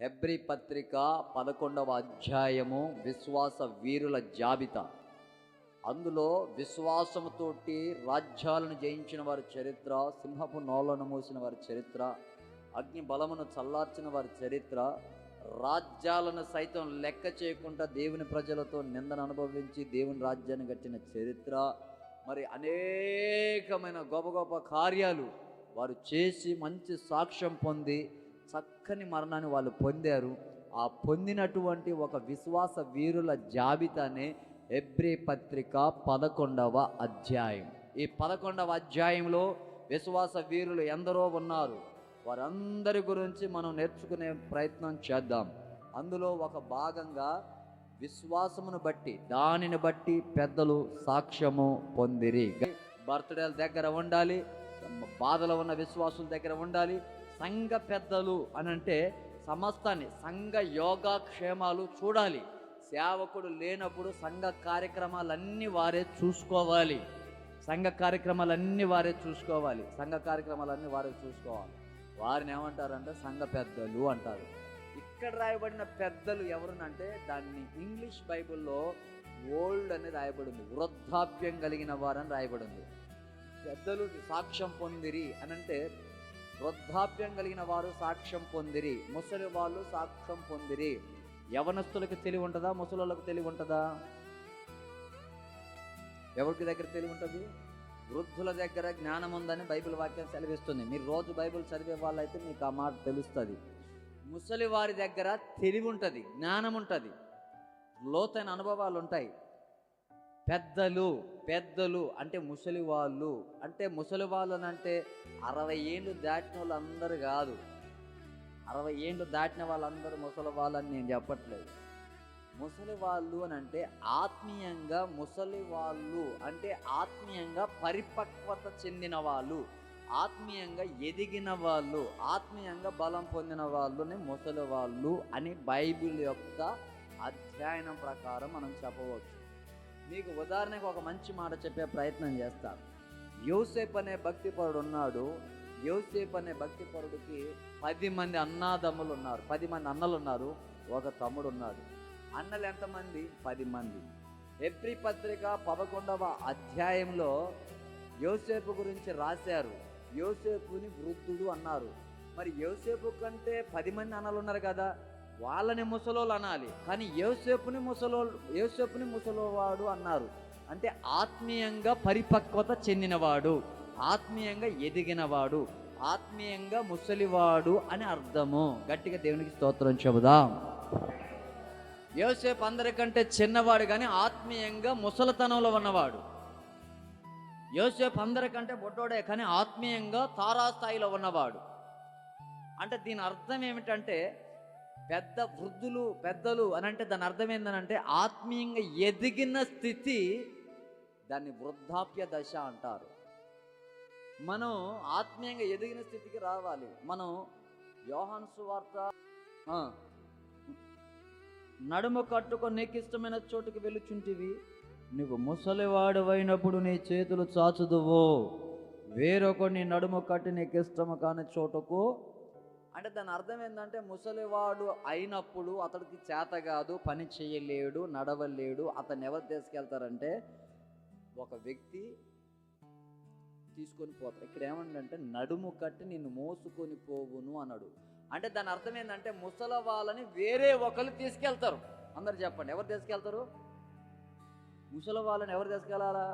హెబ్రి పత్రిక పదకొండవ అధ్యాయము విశ్వాస వీరుల జాబితా. అందులో విశ్వాసముతోటి రాజ్యాలను జయించిన వారి చరిత్ర సింహపు నోలను మూసిన వారి చరిత్ర అగ్ని బలమును చల్లార్చిన వారి చరిత్ర రాజ్యాలను సైతం లెక్క చేయకుండా దేవుని ప్రజలతో నిందను అనుభవించి దేవుని రాజ్యాన్ని కట్టిన చరిత్ర మరి అనేకమైన గొప్ప గొప్ప కార్యాలు వారు చేసి మంచి సాక్ష్యం పొంది చక్కని మరణాన్ని వాళ్ళు పొందారు. ఆ పొందినటువంటి ఒక విశ్వాస వీరుల జాబితానే ఎబ్రి పత్రిక పదకొండవ అధ్యాయం. ఈ పదకొండవ అధ్యాయంలో విశ్వాస వీరులు ఎందరో ఉన్నారు. వారందరి గురించి మనం నేర్చుకునే ప్రయత్నం చేద్దాం. అందులో ఒక భాగంగా విశ్వాసమును బట్టి దానిని బట్టి పెద్దలు సాక్ష్యము పొందిరి. బర్త్డేల దగ్గర ఉండాలి బాధలో ఉన్న విశ్వాసుల దగ్గర ఉండాలి సంఘ పెద్దలు అని అంటే సమస్తాన్ని సంఘ యోగాక్షేమాలు చూడాలి. సేవకుడు లేనప్పుడు సంఘ కార్యక్రమాలన్నీ వారే చూసుకోవాలి. సంఘ కార్యక్రమాలన్నీ వారే చూసుకోవాలి. సంఘ కార్యక్రమాలన్నీ వారే చూసుకోవాలి. వారిని ఏమంటారంటే సంఘ పెద్దలు అంటారు. ఇక్కడ రాయబడిన పెద్దలు ఎవరునంటే దాన్ని ఇంగ్లీష్ బైబిల్లో ఓల్డ్ అని రాయబడింది. వృద్ధాప్యం కలిగిన వారని రాయబడింది. పెద్దలు సాక్ష్యం పొందిరి అని అంటే వృద్ధాప్యం కలిగిన వారు సాక్ష్యం పొందిరి. ముసలి వాళ్ళు సాక్ష్యం పొందిరి. యవనస్తులకు తెలివి ఉంటుందా? ముసలోళ్ళకు తెలివి ఉంటుందా? ఎవరికి దగ్గర తెలివి ఉంటుంది? వృద్ధుల దగ్గర జ్ఞానం ఉందని బైబిల్ వాక్యం సెలవిస్తుంది. మీరు రోజు బైబిల్ చదివే వాళ్ళైతే మీకు ఆ మాట తెలుస్తుంది. ముసలి వారి దగ్గర తెలివి ఉంటుంది జ్ఞానం ఉంటుంది. లోతైన అనుభవాలు ఉంటాయి పెద్దలు పెద్దలు అంటే ముసలి వాళ్ళు. అంటే ముసలి వాళ్ళు అని అంటే అరవై ఏళ్ళు దాటిన వాళ్ళు కాదు. అరవై ఏళ్ళు దాటిన వాళ్ళందరూ ముసలి వాళ్ళు అని నేను చెప్పట్లేదు. ముసలి వాళ్ళు అని అంటే ఆత్మీయంగా ముసలి వాళ్ళు అంటే ఆత్మీయంగా పరిపక్వత చెందిన వాళ్ళు. ఆత్మీయంగా ఎదిగిన వాళ్ళు ఆత్మీయంగా బలం పొందిన వాళ్ళని ముసలి వాళ్ళు అని బైబిల్ యొక్క అధ్యయనం ప్రకారం మనం చెప్పవచ్చు. మీకు ఉదాహరణకు ఒక మంచి మాట చెప్పే ప్రయత్నం చేస్తాను యోసేపు అనే భక్తిపరుడు ఉన్నాడు. యోసేపు అనే భక్తిపరుడికి పది మంది అన్నాదమ్ములు ఉన్నారు. పది మంది అన్నలు ఉన్నారు. ఒక తమ్ముడు ఉన్నాడు. అన్నలు ఎంతమంది? పది మంది. ఎప్రి పత్రిక పదకొండవ అధ్యాయంలో యోసేపు గురించి రాశారు. యోసేపుని వృద్ధుడు అన్నారు. మరి యోసేపు కంటే పది మంది అన్నలు ఉన్నారు కదా. వాళ్ళని ముసలోళ్ళు అనాలి. కానీ ఏసేపుని ముసలో ఏసేపుని ముసలోవాడు అన్నారు. అంటే ఆత్మీయంగా పరిపక్వత చెందినవాడు ఆత్మీయంగా ఎదిగినవాడు ఆత్మీయంగా ముసలివాడు అని అర్థము. గట్టిగా దేవునికి స్తోత్రం చెబుదాం. యోసేపు అందరికంటే చిన్నవాడు కానీ ఆత్మీయంగా ముసలితనంలో ఉన్నవాడు. యోసేపు అందరికంటే బొడ్డోడే కానీ ఆత్మీయంగా తారాస్థాయిలో ఉన్నవాడు. అంటే దీని అర్థం ఏమిటంటే పెద్ద వృద్ధులు పెద్దలు అని అంటే దాని అర్థం ఏంటంటే ఆత్మీయంగా ఎదిగిన స్థితి దాన్ని వృద్ధాప్య దశ అంటారు. మనం ఆత్మీయంగా ఎదిగిన స్థితికి రావాలి. మనం యోహాన్ సువార్త నడుమ నడుము కట్టుకొని నీకు ఇష్టమైన చోటుకి వెళ్ళుచుంటివి. నువ్వు ముసలివాడువైనప్పుడు నీ చేతులు చాచుదువు. వేరొకడిని నడుము కట్టి నీకు ఇష్టము కాని చోటుకు అంటే దాని అర్థం ఏంటంటే ముసలివాడు అయినప్పుడు అతడికి చేత కాదు పని చేయలేడు నడవలేడు అతన్ని ఎవరు తీసుకెళ్తారంటే ఒక వ్యక్తి తీసుకొని పోతారు ఇక్కడ ఏమంటే నడుము కట్టి నిన్ను మోసుకొని పోవును అన్నాడు. అంటే దాని అర్థం ఏంటంటే ముసల వాళ్ళని వేరే ఒకరు తీసుకెళ్తారు. అందరు చెప్పండి ఎవరు తీసుకెళ్తారు? ముసలి వాళ్ళని ఎవరు తీసుకెళ్ళాలా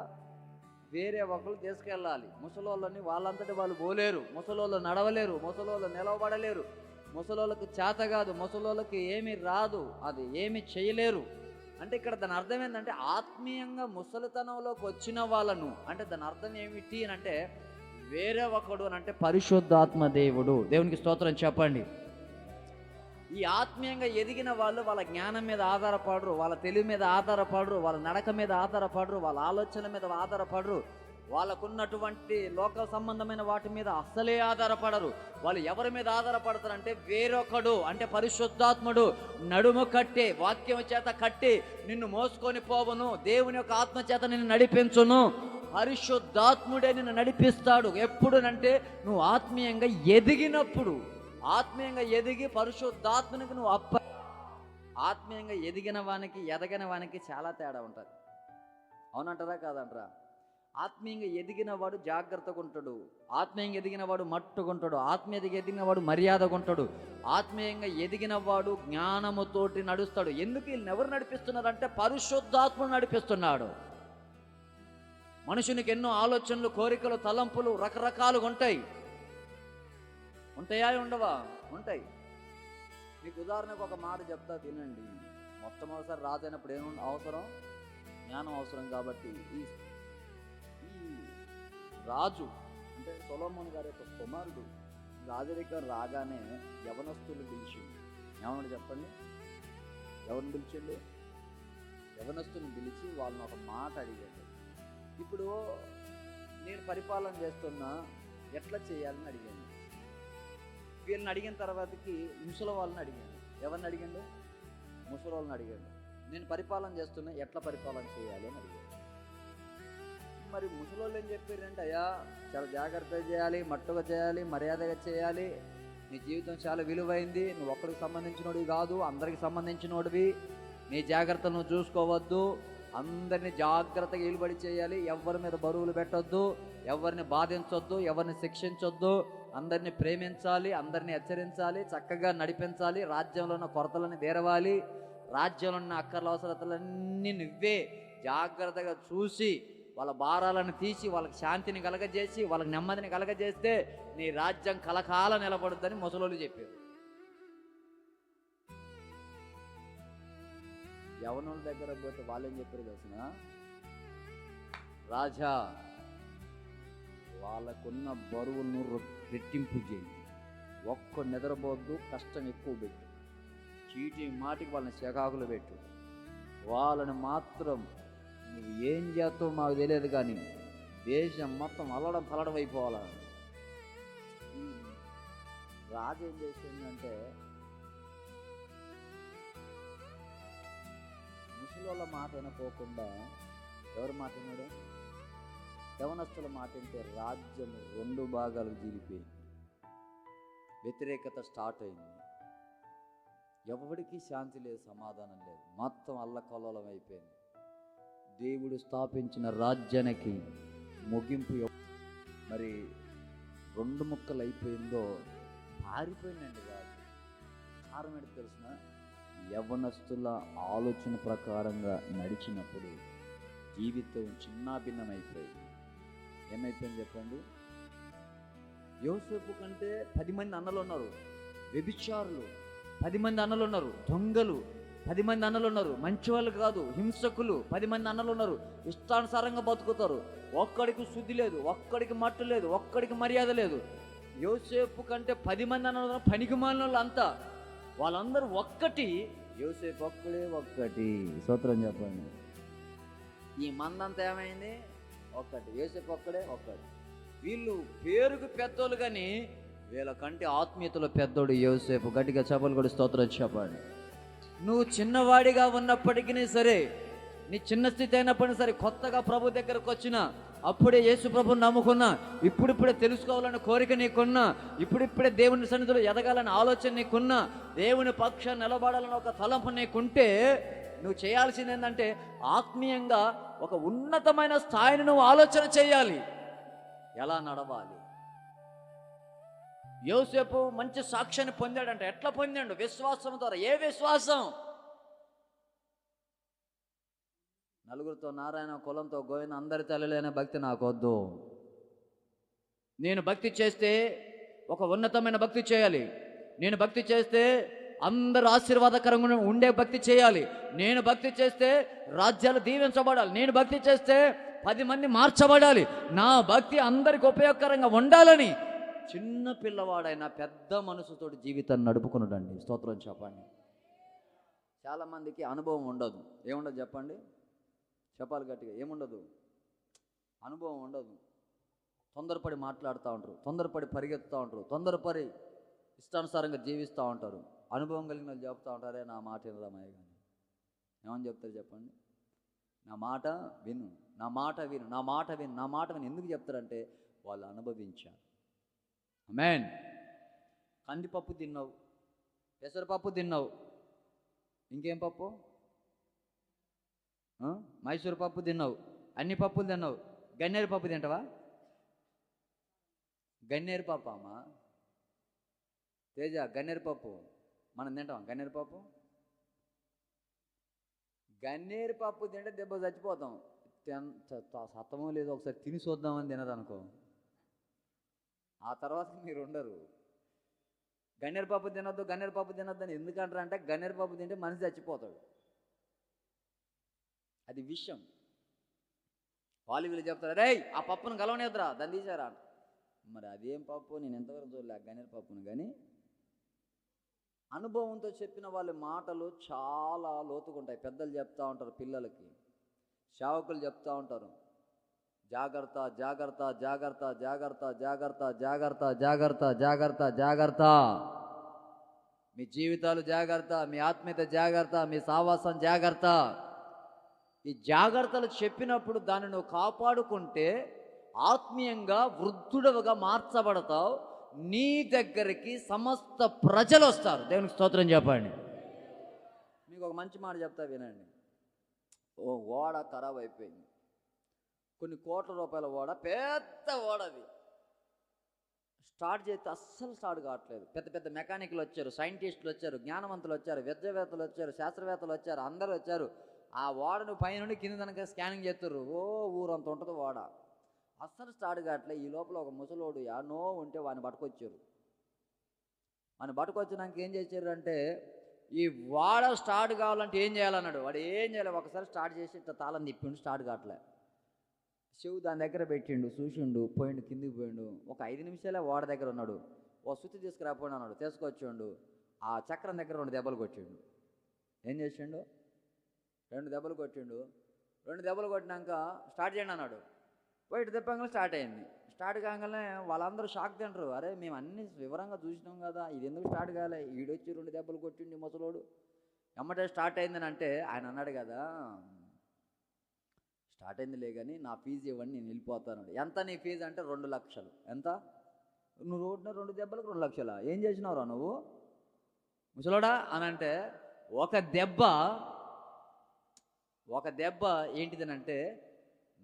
వేరే ఒకరు తీసుకెళ్ళాలి. ముసలోళ్ళని వాళ్ళంతటి వాళ్ళు పోలేరు. ముసలోళ్ళు నడవలేరు. ముసలోళ్ళు నిలవబడలేరు. ముసలోళ్ళకి చేత కాదు. ముసలోళ్ళకి ఏమి రాదు. అది ఏమి చేయలేరు. అంటే ఇక్కడ దాని అర్థం ఏంటంటే ఆత్మీయంగా ముసలితనంలోకి వచ్చిన వాళ్ళను. అంటే దాని అర్థం ఏమిటి అని అంటే వేరే ఒకడు అని అంటే పరిశుద్ధాత్మ దేవుడు. దేవునికి స్తోత్రం చెప్పండి. ఈ ఆత్మీయంగా ఎదిగిన వాళ్ళు వాళ్ళ జ్ఞానం మీద ఆధారపడరు వాళ్ళ తెలివి మీద ఆధారపడరు వాళ్ళ నడక మీద ఆధారపడరు వాళ్ళ ఆలోచన మీద ఆధారపడరు. వాళ్ళకున్నటువంటి లోక సంబంధమైన వాటి మీద అస్సలే ఆధారపడరు. వాళ్ళు ఎవరి మీద ఆధారపడతారంటే వేరొకడు అంటే పరిశుద్ధాత్ముడు నడుము కట్టే వాక్యం చేత కట్టి నిన్ను మోసుకొని పోవును దేవుని యొక్క ఆత్మ చేత నిన్ను నడిపించును. పరిశుద్ధాత్ముడే నిన్ను నడిపిస్తాడు. ఎప్పుడునంటే నువ్వు ఆత్మీయంగా ఎదిగినప్పుడు. ఆత్మీయంగా ఎదిగి పరిశుద్ధాత్మనికి నువ్వు అప్ప ఆత్మీయంగా ఎదిగిన వానికి ఎదగిన వానికి చాలా తేడా ఉంటుంది. అవునంటారా కాదంటారా? ఆత్మీయంగా ఎదిగిన వాడు జాగ్రత్తగా ఉంటాడు. ఆత్మీయంగా ఎదిగిన వాడు మట్టుకుంటాడు ఆత్మీయంగా ఎదిగిన వాడు మర్యాదగా ఉంటాడు. ఆత్మీయంగా ఎదిగిన వాడు జ్ఞానముతోటి నడుస్తాడు. ఎందుకు వీళ్ళని ఎవరు నడిపిస్తున్నారంటే పరిశుద్ధాత్మను నడిపిస్తున్నాడు. మనుషునికి ఎన్నో ఆలోచనలు కోరికలు తలంపులు రకరకాలుగా ఉంటాయి. ఉంటాయా ఉండవా? ఉంటాయి. మీకు ఉదాహరణకు ఒక మాట చెప్తా తినండి మొట్టమొదటిసారి రాజైనప్పుడు ఏమి అవసరం? జ్ఞానం అవసరం కాబట్టి ఈ ఈ రాజు అంటే సొలోమోన్ గారి యొక్క కుమారుడు రాజరికం రాగానే యవనస్తులు పిలిచిండు. ఏమన్నా చెప్పండి? ఎవరిని పిలిచిండు? యవనస్తుని పిలిచి వాళ్ళని ఒక మాట అడిగాడు. ఇప్పుడు నేను పరిపాలన చేస్తున్నా ఎట్లా చేయాలని అడిగాను వీళ్ళని అడిగిన తర్వాతకి ముసలి వాళ్ళని అడిగాను. ఎవరిని అడిగాడు? ముసలి వాళ్ళని అడిగాడు. నేను పరిపాలన చేస్తున్నా ఎట్లా పరిపాలన చేయాలి అని అడిగాడు. మరి ముసలోళ్ళు ఏం చెప్పారంటే అయ్యా చాలా జాగ్రత్తగా చేయాలి మట్టుగా చేయాలి మర్యాదగా చేయాలి. నీ జీవితం చాలా విలువైంది నువ్వు ఒక్కడికి సంబంధించినోడివి కాదు అందరికి సంబంధించినోడివి. నీ జాగ్రత్తలు నువ్వు చూసుకోవద్దు. అందరిని జాగ్రత్తగా ఇలుబడి చేయాలి. ఎవరి మీద బరువులు పెట్టొద్దు. ఎవరిని బాధించొద్దు. ఎవరిని శిక్షించొద్దు. అందరిని ప్రేమించాలి అందరిని హెచ్చరించాలి చక్కగా నడిపించాలి రాజ్యంలో ఉన్న కొరతలను తీరవాలి రాజ్యంలో ఉన్న అక్కర్ల అవసరతలన్నీ నువ్వే జాగ్రత్తగా చూసి వాళ్ళ భారాలను తీసి వాళ్ళకి శాంతిని కలగజేసి వాళ్ళకి నెమ్మదిని కలగజేస్తే నీ రాజ్యం కలకాల నిలబడుద్దని ముసలోళ్ళు చెప్పారు. యవనుల దగ్గర పోతే వాళ్ళు ఏం చెప్పారు తెలిసిన? రాజా వాళ్ళకున్న బరువును రెట్టింపు చేయి. ఒక్క నిద్రపోద్దు కష్టం ఎక్కువ పెట్టు. చీటి మాటికి వాళ్ళని శకాకులు పెట్టు. వాళ్ళని మాత్రం నువ్వు ఏం చేస్తావు మాకు తెలియదు కానీ దేశం మొత్తం అల్లడం పలడం అయిపోవాల? రాజు ఏం చేసిందంటే వాళ్ళ మాట అయినా ఎవరి మాట విన్నాడు యవనస్తుల మాట అంటే రాజ్యం రెండు భాగాలకు జీలిపోయింది వ్యతిరేకత స్టార్ట్ అయింది. ఎవరికి శాంతి లేదు సమాధానం లేదు. మొత్తం అల్లకల్లోలం అయిపోయింది. దేవుడు స్థాపించిన రాజ్యానికి ముగింపు మరి రెండు ముక్కలు అయిపోయిందో పారిపోయిందండి రాజు. కారణం ఏంటి తెలిసిన? యవ్వనస్తుల ఆలోచన ప్రకారంగా నడిచినప్పుడు జీవితం చిన్నాభిన్నమైపోయింది. ఏమైపోయింది చెప్పండి? యోసేపు కంటే పది మంది అన్నలు ఉన్నారు. వ్యభిచారులు పది మంది అన్నలు ఉన్నారు. దొంగలు పది మంది అన్నలు ఉన్నారు. మంచివాళ్ళు కాదు హింసకులు పది మంది అన్నలు ఉన్నారు. ఇష్టానుసారంగా బతుకుతారు. ఒక్కడికి శుద్ధి లేదు ఒక్కడికి మట్టు లేదు ఒక్కడికి మర్యాద లేదు. యోసేపు కంటే పది మంది అన్నలు పనికి మాలిన అంతా. వాళ్ళందరూ ఒక్కటి. యోసేపు ఒక్కడే ఒక్కటి. సూత్రం చెప్పండి. ఈ మందంతా ఏమైంది? ఒక్కటి యోసేపు ఒక్కడే ఒక్కటి వీళ్ళు పేరుకు పెద్దోళ్ళు కానీ వీళ్ళ కంటే ఆత్మీయతలో పెద్దోడు యోసేపు. గట్టిగా చెప్పలు కూడా స్తోత్రం చెప్పండి. నువ్వు చిన్నవాడిగా ఉన్నప్పటికీ సరే నీ చిన్న స్థితి అయినప్పటికీ సరే కొత్తగా ప్రభు దగ్గరకు వచ్చిన అప్పుడే యేసు ప్రభుని నమ్ముకున్నా ఇప్పుడిప్పుడే తెలుసుకోవాలని కోరిక నీకున్నా ఇప్పుడిప్పుడే దేవుని సన్నిధిలో ఎదగాలని ఆలోచన నీకున్నా దేవుని పక్షాన్ని నిలబడాలని ఒక తలంపు నీకుంటే నువ్వు చేయాల్సింది ఏంటంటే ఆత్మీయంగా ఒక ఉన్నతమైన స్థాయిని నువ్వు ఆలోచన చేయాలి. ఎలా నడవాలి? యోసేపు మంచి సాక్ష్యాన్ని పొందాడంట. ఎట్లా పొందాడు? విశ్వాసం ద్వారా. ఏ విశ్వాసం? నలుగురితో నారాయణ కులంతో గోవింద అందరి తల్లిలేని భక్తి నాకు వద్దు నేను భక్తి చేస్తే ఒక ఉన్నతమైన భక్తి చేయాలి. నేను భక్తి చేస్తే అందరు ఆశీర్వాదకరంగా ఉండే భక్తి చేయాలి. నేను భక్తి చేస్తే రాజ్యాలు దీవించబడాలి. నేను భక్తి చేస్తే పది మంది మార్చబడాలి. నా భక్తి అందరికి ఉపయోగకరంగా ఉండాలని చిన్న పిల్లవాడైన పెద్ద మనసుతోటి జీవితాన్ని నడుపుకున్నాడండి. స్తోత్రం చెప్పండి. చాలామందికి అనుభవం ఉండదు. ఏముండదు చెప్పండి? చెప్పాలి గట్టిగా. ఏముండదు? అనుభవం ఉండదు. తొందరపడి మాట్లాడుతూ ఉంటారు. తొందరపడి పరిగెత్తుతూ ఉంటారు. తొందరపడి ఇష్టానుసారంగా జీవిస్తూ ఉంటారు. అనుభవం కలిగిన వాళ్ళు చెప్తూ ఉంటారే నా మాట వినరామయ్య కానీ ఏమని చెప్తారు చెప్పండి? నా మాట విను నా మాట విను నా మాట విను నా మాట విను. ఎందుకు చెప్తారంటే వాళ్ళు అనుభవించారు. మేన్ కందిపప్పు తిన్నావు పెసరపప్పు తిన్నావు ఇంకేం పప్పు? మైసూర్ పప్పు తిన్నావు అన్ని పప్పులు తిన్నావు గన్నేరు పప్పు తింటావా? గన్నేరు పప్పు అమ్మా. తేజ గన్నేరు పప్పు. మనం తింటాం. గన్నేరు పప్పు? గన్నేరు పప్పు తింటే దెబ్బ చచ్చిపోతాం. తిన్- సత్తమో లేదో ఒకసారి తిని చూద్దామని తినదనుకో ఆ తర్వాత మీరు ఉండరు. గన్నేరు పప్పు తినొద్దు గన్నేరు పప్పు తినొద్దు అని ఎందుకంటారు అంటే గన్నేరు పప్పు తింటే మనిషి చచ్చిపోతాడు. అది విషయం. వాళ్ళు వీళ్ళు చెప్తారు రే ఆ పప్పును కలవనేద్దురా దాన్ని తీసారా మరి అదేం పప్పు? నేను ఎంతవరకు చూడలే గన్నేరు పప్పును కానీ అనుభవంతో చెప్పిన వాళ్ళ మాటలు చాలా లోతుకుంటాయి. పెద్దలు చెప్తూ ఉంటారు పిల్లలకి. సేవకులు చెప్తూ ఉంటారు. జాగ్రత్త జాగ్రత్త జాగ్రత్త జాగ్రత్త జాగ్రత్త జాగ్రత్త జాగ్రత్త జాగ్రత్త జాగ్రత్త. మీ జీవితాలు జాగ్రత్త మీ ఆత్మీయత జాగ్రత్త మీ సావాసం జాగ్రత్త. ఈ జాగ్రత్తలు చెప్పినప్పుడు దాన్ని నువ్వు కాపాడుకుంటే ఆత్మీయంగా వృద్ధుడవగా మార్చబడతావు. నీ దగ్గరికి సమస్త ప్రజలు వస్తారు. దేవునికి స్తోత్రం చెప్పండి. మీకు ఒక మంచి మాట చెప్తా వినండి. ఓ ఓడ ఖరాబ్ అయిపోయింది. కొన్ని కోట్ల రూపాయల ఓడ పెద్ద ఓడది స్టార్ట్ చేస్తే అస్సలు స్టార్ట్ కావట్లేదు. పెద్ద పెద్ద మెకానిక్లు వచ్చారు సైంటిస్టులు వచ్చారు జ్ఞానవంతులు వచ్చారు విద్యవేత్తలు వచ్చారు శాస్త్రవేత్తలు వచ్చారు అందరూ వచ్చారు. ఆ ఓడను పైనుండి కింద దానికి స్కానింగ్ చేస్తారు ఓ ఊరంత ఉంటుంది ఓడ. అస్సలు స్టార్ట్ కావట్లే. ఈ లోపల ఒక ముసలోడు యానో ఉంటే వాడిని పట్టుకొచ్చారు వాడిని పట్టుకొచ్చినాక ఏం చేశారు అంటే ఈ వాడ స్టార్ట్ కావాలంటే ఏం చేయాలన్నాడు. వాడు ఏం చేయాలి? ఒకసారి స్టార్ట్ చేసి ఇట్లా తాళం తిప్పిండు స్టార్ట్ కావట్లే. శివు దాని దగ్గర పెట్టిండు చూసిండు పోయిండు కిందికి పోయిండు. ఒక ఐదు నిమిషాలే వాడ దగ్గర ఉన్నాడు. ఓ సుత్తి తీసుకురాపోండి అన్నాడు తీసుకొచ్చిండు. ఆ చక్రం దగ్గర రెండు దెబ్బలు కొట్టిండు. ఏం చేసిండు? రెండు దెబ్బలు కొట్టిండు. రెండు దెబ్బలు కొట్టినాక స్టార్ట్ చేయండి అన్నాడు. బయట తిప్పంగా స్టార్ట్ అయింది. స్టార్ట్ కాగానే వాళ్ళందరూ షాక్ తింటారు అరే మేము అన్ని వివరంగా చూసినాం కదా ఇది ఎందుకు స్టార్ట్ కాలే? ఈడొచ్చి రెండు దెబ్బలు కొట్టిండి ముసలోడు. ఎమ్మటే స్టార్ట్ అయిందని అంటే ఆయన అన్నాడు కదా స్టార్ట్ అయిందిలే కానీ నా ఫీజు ఇవ్వండి నేను వెళ్ళిపోతాను ఎంత నీ ఫీజు అంటే రెండు లక్షలు. ఎంత? నువ్వు రోడ్డున రెండు దెబ్బలకు రెండు లక్షలా? ఏం చేసినావురా నువ్వు? ముసలోడా అని అంటే ఒక దెబ్బ ఒక దెబ్బ ఏంటిదనంటే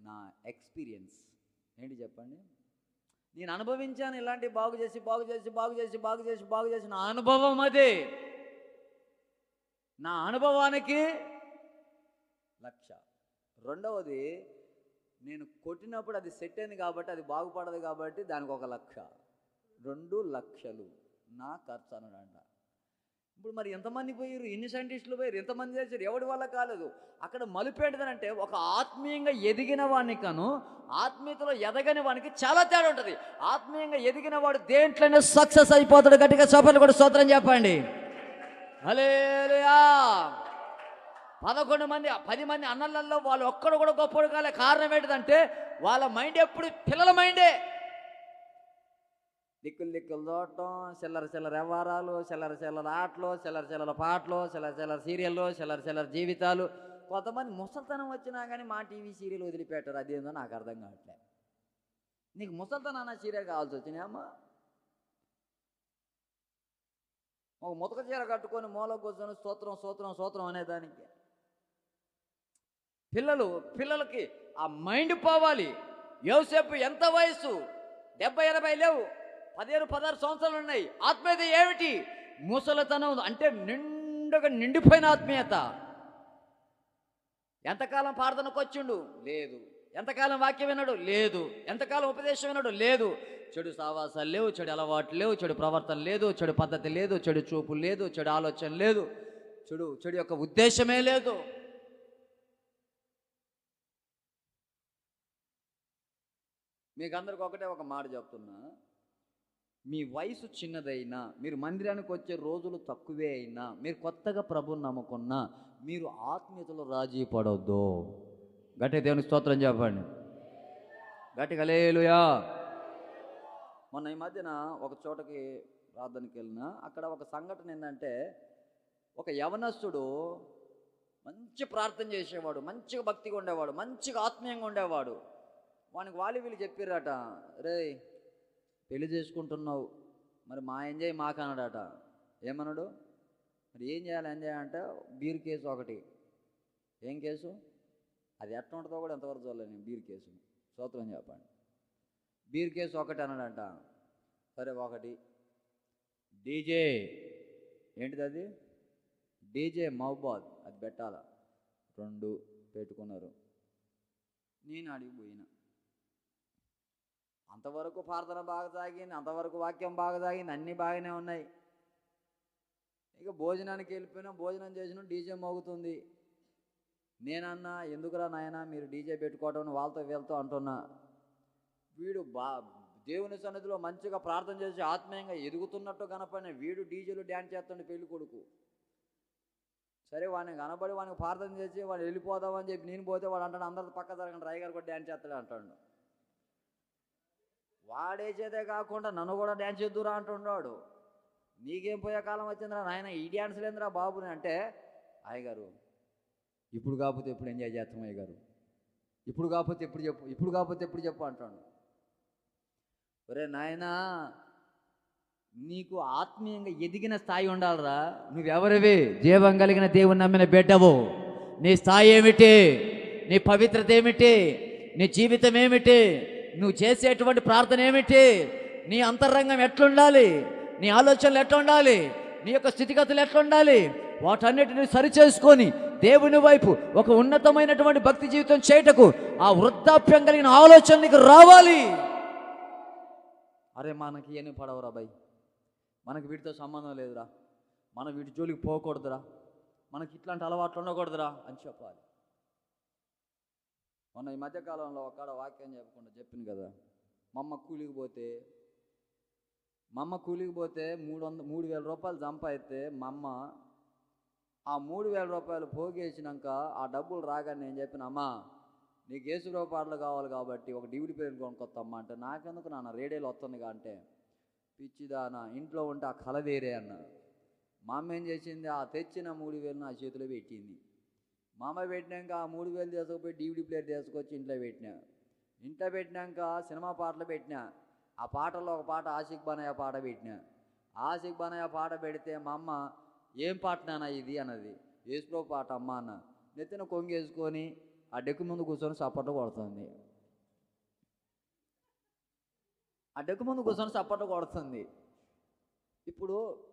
నా ఎక్స్పీరియన్స్. ఏంటి చెప్పండి? నేను అనుభవించాను ఇలాంటి బాగు చేసి బాగు చేసి బాగు చేసి బాగు చేసి బాగు చేసి నా అనుభవం అది. నా అనుభవానికి లక్ష. రెండవది నేను కొట్టినప్పుడు అది సెట్ అయింది కాబట్టి అది బాగుపడదు కాబట్టి దానికి ఒక లక్ష. రెండు లక్షలు. నా ఖర్చు అన్నాడంట ఇప్పుడు మరి ఎంతమంది పోయారు ఎన్ని సైంటిస్టులు పోయారు ఎంతమంది చేశారు? ఎవడి వల్ల కాలేదు? అక్కడ మలుపేటదనంటే ఒక ఆత్మీయంగా ఎదిగిన వానికను ఆత్మీయతలో ఎదగని వానికి చాలా తేడా ఉంటుంది. ఆత్మీయంగా ఎదిగిన వాడు దేంట్లోనే సక్సెస్ అయిపోతాడు? గట్టిగా సోపలు కూడా స్తోత్రం చెప్పండి. అలేలుయా పదకొండు మంది పది మంది అన్నలలో వాళ్ళు ఒక్కడు కూడా గొప్పడు కాలే. కారణం ఏంటిదంటే వాళ్ళ మైండ్ ఎప్పుడు పిల్లల మైండే. దిక్కులు దిక్కులు చూడటం చిల్లర చిల్లర వ్యవహారాలు చిల్లర చిల్లర ఆటలు చిల్లర చిల్లర పాటలు చిల్లర చిల్లర సీరియళ్ళు చిల్లర చిల్లర జీవితాలు. కొంతమంది ముసల్తనం వచ్చినా కానీ మా టీవీ సీరియల్ వదిలిపెట్టారు. అదేందో నాకు అర్థం కావట్లే. నీకు ముసల్తనం అన్న సీరియల్ కావాల్సి వచ్చినాయమ్మా ఒక ముతక చీర కట్టుకొని మూల కూర్చొని స్తోత్రం స్తోత్రం స్తోత్రం అనేదానికి. పిల్లలు పిల్లలకి ఆ మైండ్ పోవాలి. యోసేపు ఎంత వయసు డెబ్బై ఎనభై లేవు. పదిహేను పదహారు సంవత్సరాలు ఉన్నాయి. ఆత్మీయత ఏమిటి? ముసలితనం అంటే నిండుగా నిండిపోయిన ఆత్మీయత. ఎంతకాలం ప్రార్థనకు వచ్చిండు? లేదు. ఎంతకాలం వాక్యం విన్నాడు? లేదు. ఎంతకాలం ఉపదేశం విన్నాడు? లేదు. చెడు సావాసాలు లేవు చెడు అలవాట్లు లేవు చెడు ప్రవర్తన లేదు చెడు పద్ధతి లేదు చెడు చూపు లేదు చెడు ఆలోచన లేదు. చెడు చెడు యొక్క ఉద్దేశమే లేదు. మీకు అందరికి ఒకటే ఒక మాట చెప్తున్నా. మీ వయసు చిన్నదైనా మీరు మందిరానికి వచ్చే రోజులు తక్కువే అయినా మీరు కొత్తగా ప్రభుని నమ్ముకున్నా మీరు ఆత్మీయతలో రాజీ పడవద్దు గట్టి దేవుని స్తోత్రం చెప్పండి. గట్టి కలేలుయా మొన్న ఈ మధ్యన ఒక చోటకి ప్రార్థనకి వెళ్ళిన అక్కడ ఒక సంఘటన ఏంటంటే ఒక యవనస్తుడు మంచి ప్రార్థన చేసేవాడు మంచిగా భక్తిగా ఉండేవాడు మంచిగా ఆత్మీయంగా ఉండేవాడు. వానికి వాలి వీళ్ళు చెప్పారట రే పెళ్ళి చేసుకుంటున్నావు. మరి మా ఎంజాయ్ మాకు అన్నాడట. ఏమన్నాడు? మరి ఏం చేయాలి ఎంజాయ్ అంటే బీర్ కేసు ఒకటి. ఏం కేసు? అది ఎట్లా ఉంటుందో కూడా ఎంతవరకు చూడలేదు నేను బీర్ కేసు. సూత్రం చెప్పండి. బీర్ కేసు ఒకటి అన్నాడంట. సరే ఒకటి. డీజే. ఏంటిది అది? డీజే మహబాద్. అది పెట్టాల? రెండు పెట్టుకున్నారు. నేను అడిగి పోయినా అంతవరకు ప్రార్థన బాగా సాగింది అంతవరకు వాక్యం బాగా సాగింది అన్నీ బాగానే ఉన్నాయి. ఇక భోజనానికి వెళ్ళిపోయినా భోజనం చేసిన డీజే మోగుతుంది. నేనన్నా ఎందుకురా నాయనా మీరు డీజే పెట్టుకోవటం వాళ్ళతో వీళ్ళతో అంటున్నా. వీడు బా దేవుని సన్నిధిలో మంచిగా ప్రార్థన చేసి ఆత్మీయంగా ఎదుగుతున్నట్టు కనపడిన వీడు డీజేలు డ్యాన్స్ చేస్తుండే పెళ్ళి కొడుకు. సరే వాడిని కనబడి వాడిని ప్రార్థన చేసి వాడు వెళ్ళిపోదామని చెప్పి నేను పోతే వాడు అంటాడు అందరితో పక్క జరగండి రాయి గారు కూడా డ్యాన్స్ చేస్తాడు అంటాడు. వాడేసేదే కాకుండా నన్ను కూడా డ్యాన్స్ చేద్దురా అంటున్నాడు. నీకేం పోయే కాలం వచ్చిందిరా నాయన? ఈ డ్యాన్స్ లేదురా బాబుని అంటే అయ్యగారు ఇప్పుడు కాకపోతే ఎప్పుడు ఎంజాయ్ చేస్తాం అయ్యగారు? ఇప్పుడు కాకపోతే ఎప్పుడు చెప్పు ఇప్పుడు కాకపోతే ఎప్పుడు చెప్పు అంటాడు. ఒరే నాయనా నీకు ఆత్మీయంగా ఎదిగిన స్థాయి ఉండాలిరా. నువ్వెవరివి? జీవం కలిగిన దేవుని నమ్మిన బిడ్డవు. నీ స్థాయి ఏమిటి? నీ పవిత్రత ఏమిటి? నీ జీవితం ఏమిటి? నువ్వు చేసేటువంటి ప్రార్థన ఏమిటి? నీ అంతరంగం ఎట్లుండాలి? నీ ఆలోచనలు ఎట్లుండాలి? నీ యొక్క స్థితిగతులు ఎట్లుండాలి? వాటన్నిటిని సరిచేసుకొని దేవుని వైపు ఒక ఉన్నతమైనటువంటి భక్తి జీవితం చేయటకు ఆ వృద్ధాప్యం కలిగిన ఆలోచన నీకు రావాలి. అరే మనకి ఏమి పడవరా బాయ్ మనకి వీటితో సంబంధం లేదురా. మనం వీటి జోలికి పోకూడదురా. మనకి ఇట్లాంటి అలవాట్లు ఉండకూడదురా అని చెప్పాలి. మొన్న ఈ మధ్యకాలంలో ఒక్కడ వాక్యం చెప్పకుండా చెప్పింది కదా మా అమ్మ కూలికి పోతే మా అమ్మ కూలికి పోతే మూడు వంద మూడు వేల రూపాయలు సంపాదిస్తే మమ్మ ఆ మూడు వేల రూపాయలు పోగేసినాక ఆ డబ్బులు రాగానే నేను చెప్పిన అమ్మా నీకు ఏసు రూపాయలు కావాలి కాబట్టి ఒక డివిడి పేరు కొనుక్కొత్తమ్మా అంటే నాకెందుకు నాన్న రేడియోలు వస్తుందిగా అంటే పిచ్చిదానా ఇంట్లో ఉంటే ఆ కలదేరే వేరే అన్న మా అమ్మ ఏం చేసింది? ఆ తెచ్చిన మూడు వేలు నా చేతిలో పెట్టింది. మా అమ్మ పెట్టినాక ఆ మూడు వేలు తీసుకుపోయి డివిడి ప్లేయర్ తీసుకొచ్చి ఇంట్లో పెట్టినా. ఇంట్లో పెట్టినాక సినిమా పాటలు పెట్టినా. ఆ పాటల్లో ఒక పాట ఆశిక్ బనయ్య పాట పెట్టినా. ఆశిక్ బనయ్య పాట పెడితే మా అమ్మ ఏం పాటనా ఇది? అన్నది. ఏసులో పాట అమ్మ అన్న. నెత్తిన కొంగేసుకొని ఆ డెక్కు ముందు కూర్చొని చప్పట్లు కొడుతుంది. ఆ డెక్కు ముందు కూర్చొని చప్పట్లు కొడుతుంది. ఇప్పుడు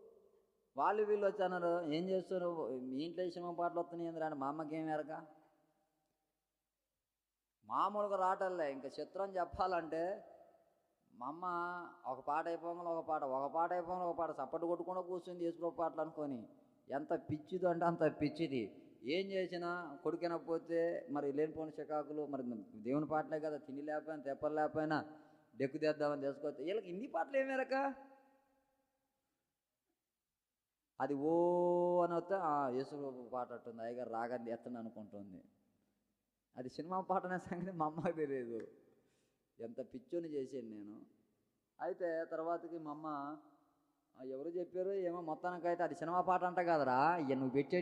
వాళ్ళు వీళ్ళు వచ్చన్నారు ఏం చేస్తారు మీ ఇంట్లో సినిమా పాటలు వస్తున్నాయి ఏందిరా? మా అమ్మకి ఏం ఎరక? మామూలుగా రావటంలే ఇంకా చిత్రం చెప్పాలంటే మా అమ్మ ఒక పాట అయిపోగానే ఒక పాట ఒక పాట అయిపోగానే ఒక పాట చప్పట్లు కొట్టుకుండా కూర్చుంది యేసుప్రభు పాటలు అనుకొని ఎంత పిచ్చిదో అంటే అంత పిచ్చిది. ఏం చేసినా కొడుకినకపోతే మరి లేనిపోయిన చికాకులు మరి దేవుని పాటలే కదా తిండి లేకపోయినా తెప్పలు లేకపోయినా డెక్కు తెద్దామని తీసుకొస్తే వీళ్ళకి హిందీ పాటలు ఏమేరక అది ఓ అని వస్తే "ఆ, యేసుప్రభు పాట అట్టుంది అయ్యగారు రాగాన్ని ఎత్తండి అనుకుంటుంది. అది సినిమా పాట అనే సంగతి మా అమ్మకి తెలియదు. ఎంత పిచ్చోని చేశాను నేను. అయితే తర్వాతకి మా అమ్మ ఎవరు చెప్పారు? ఏమో మొత్తానికైతే అది సినిమా పాట అంట కదరా ఇక నువ్వు పెట్టే